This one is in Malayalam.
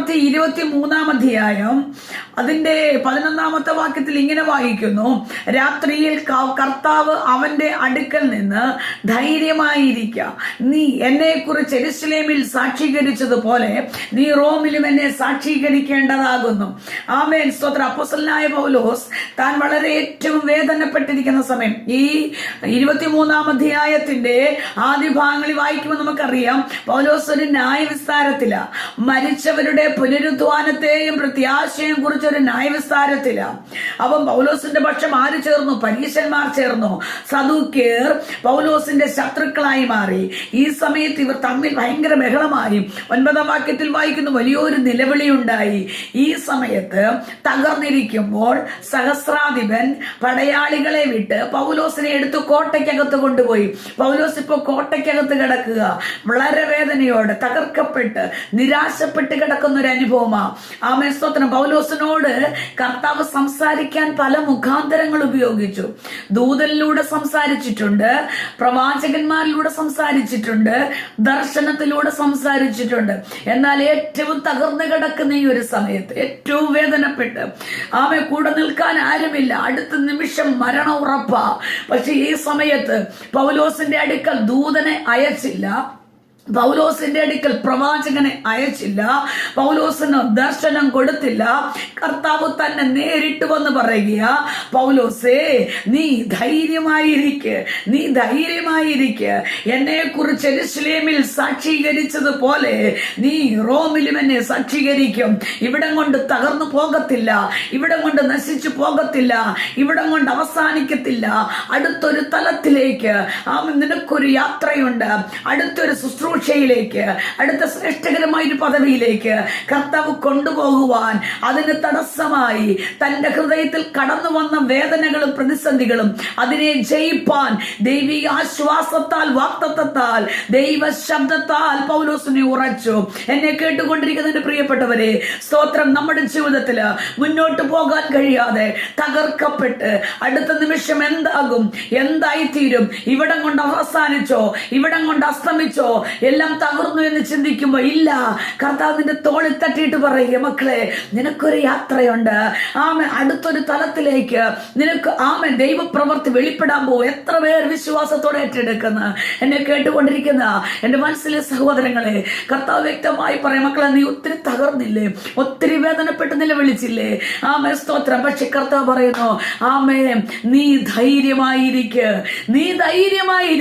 പ്രവൃത്തി ഇരുപത്തി മൂന്നാം അധ്യായം അതിന്റെ പതിനൊന്നാമത്തെ വാക്യത്തിൽ ഇങ്ങനെ വായിക്കുന്നു. രാത്രിയിൽ കർത്താവ് അവന്റെ അടുക്കൽ നിന്ന് ധൈര്യമായിരിക്കാം. നീ എന്നെ കുറിച്ച് എരുസലേമിൽ സാക്ഷീകരിച്ചതുപോലെ നീ റോമിലും എന്നെ സാക്ഷീകരിക്കേണ്ടതാകുന്നു. ആമേൻ. സ്തോത്ര. അപ്പൊസലായ പൗലോസ് താൻ വളരെ ഏറ്റവും വേദനപ്പെട്ടിരിക്കുന്ന സമയം. ഈ ഇരുപത്തിമൂന്നാം അധ്യായത്തിന്റെ ആദ്യ ഭാഗങ്ങളിൽ വായിക്കുമ്പോൾ നമുക്കറിയാം പൗലോസ് ഒരു ന്യായവിസ്താരത്തില. മരിച്ചവരുടെ പുനരുദ്ധാനത്തെയും പ്രത്യാശയും കുറിച്ചൊരു ന്യായവിസ്താരത്തില. അവൻ പൗലോസിന്റെ പക്ഷം ആര് ചേർന്നു? പരീശന്മാർ ചേർന്നു. സദൂക്കേർ പൗലോസിന്റെ ശത്രുക്കളായി മാറി. ഈ സമയത്ത് ഇവർ തമ്മിൽ ഭയങ്കര ബഹളമായി. ഒൻപതാം വാക്യത്തിൽ വായിക്കുന്നു വലിയൊരു നിലവിളി ഉണ്ടായി ഈ സമയത്ത് തകർന്നിരിക്കുമ്പോൾ സഹസ്രാധിപൻ പടയാളികളെ വിട്ട് പൗലോസിനെ എടുത്ത് കോട്ടയ്ക്കകത്ത് കൊണ്ടുപോയി. പൗലോസ് ഇപ്പോൾ കോട്ടയ്ക്കകത്ത് കിടക്കുക. വളരെ വേദനയോടെ തകർക്കപ്പെട്ട് നിരാശപ്പെട്ട് കിടക്കുന്ന ഒരു അനുഭവമാ ആമേ സ്തോത്രം. പൗലോസിനോട് കർത്താവ് സംസാരിക്കാൻ പല മുഖാന്തരങ്ങൾ ഉപയോഗിച്ചു. ദൂതനിലൂടെ സംസാരിച്ചിട്ടുണ്ട് പ്രവാചകന്മാരിലൂടെ സംസാരിച്ചിട്ടുണ്ട് ദർശനത്തിലൂടെ സംസാരിച്ചിട്ടുണ്ട്. എന്നാൽ ഏറ്റവും തകർന്നു കിടക്കുന്ന ഈ ഒരു സമയത്ത് ഏറ്റവും വേദനപ്പെട്ട് ആമെ കൂടെ നിൽക്കാൻ ആരുമില്ല. അടുത്ത നിമിഷം മരണം ഉറപ്പാ. പക്ഷെ ഈ സമയത്ത് പൗലോസിന്റെ അടുക്കൽ ദൂതനെ അയച്ചില്ല. പൗലോസിന്റെ അടുക്കൽ പ്രവാചകനെ അയച്ചില്ല. പൗലോസിന് ദർശനം കൊടുത്തില്ല. കർത്താവ് തന്നെ നേരിട്ട് വന്ന് പറയുക പൗലോസേ നീ ധൈര്യമായിരിക്ക നീ ധൈര്യമായിരിക്ക. എന്നെ കുറിച്ച് എരുസലേമിൽ സാക്ഷീകരിച്ചതുപോലെ നീ റോമിലും എന്നെ സാക്ഷീകരിക്കും. ഇവിടം കൊണ്ട് തകർന്നു പോകത്തില്ല ഇവിടം കൊണ്ട് നശിച്ചു പോകത്തില്ല ഇവിടം കൊണ്ട് അവസാനിക്കത്തില്ല. അടുത്തൊരു തലത്തിലേക്ക് ആ നിനക്കൊരു യാത്രയുണ്ട്. അടുത്തൊരു ശുശ്രൂഷയിലേക്ക് അടുത്ത ശ്രേഷ്ഠകരമായ ഒരു പദവിയിലേക്ക് കർത്താവ് കൊണ്ടുപോകുവാൻ അതിന് തടസ്സമായി. തന്റെ ഹൃദയത്തിൽ കടന്നു വന്ന വേദനകളും പ്രതിസന്ധികളും അതിനെ ജയിപ്പാൻ ദൈവിക ആശ്വാസത്താൽ വാക്തത്വത്താൽ ദൈവ ശബ്ദത്താൽ പൗലോസിനെ ഉറച്ചു. എന്നെ കേട്ടുകൊണ്ടിരിക്കുന്നതിന് പ്രിയപ്പെട്ടവരെ സ്തോത്രം നമ്മുടെ ജീവിതത്തിൽ മുന്നോട്ട് പോകാൻ കഴിയാതെ തകർക്കപ്പെട്ട് അടുത്ത നിമിഷം എന്താകും? എന്തായി തീരും ഇവിടം കൊണ്ട് അവസാനിച്ചോ? ഇവിടം കൊണ്ട് അസ്തമിച്ചോ? എല്ലാം തകർന്നു എന്ന് ചിന്തിക്കുമ്പോ ഇല്ല കർത്താവ് നിന്റെ തോളിൽ തട്ടിയിട്ട് പറയുക മക്കളെ നിനക്കൊരു യാത്രയുണ്ട്. ആമ അടുത്തൊരു തലത്തിലേക്ക് നിനക്ക് ആമ ദൈവപ്രവർത്തി വെളിപ്പെടാൻ പോകും. എത്ര പേർ വിശ്വാസത്തോടെ ഏറ്റെടുക്കുന്ന. എന്നെ കേട്ടുകൊണ്ടിരിക്കുന്ന എന്റെ മനസ്സിലെ സഹോദരങ്ങളെ കർത്താവ് വ്യക്തമായി പറയാം മക്കളെ നീ ഒത്തിരി തകർന്നില്ലേ ഒത്തിരി വേദനപ്പെട്ട് നിലവിളിച്ചില്ലേ. ആമേ സ്തോത്രം. പക്ഷെ കർത്താവ് പറയുന്നു ആമേ നീ ധൈര്യമായിരിക്കുക നീ ധൈര്യമായി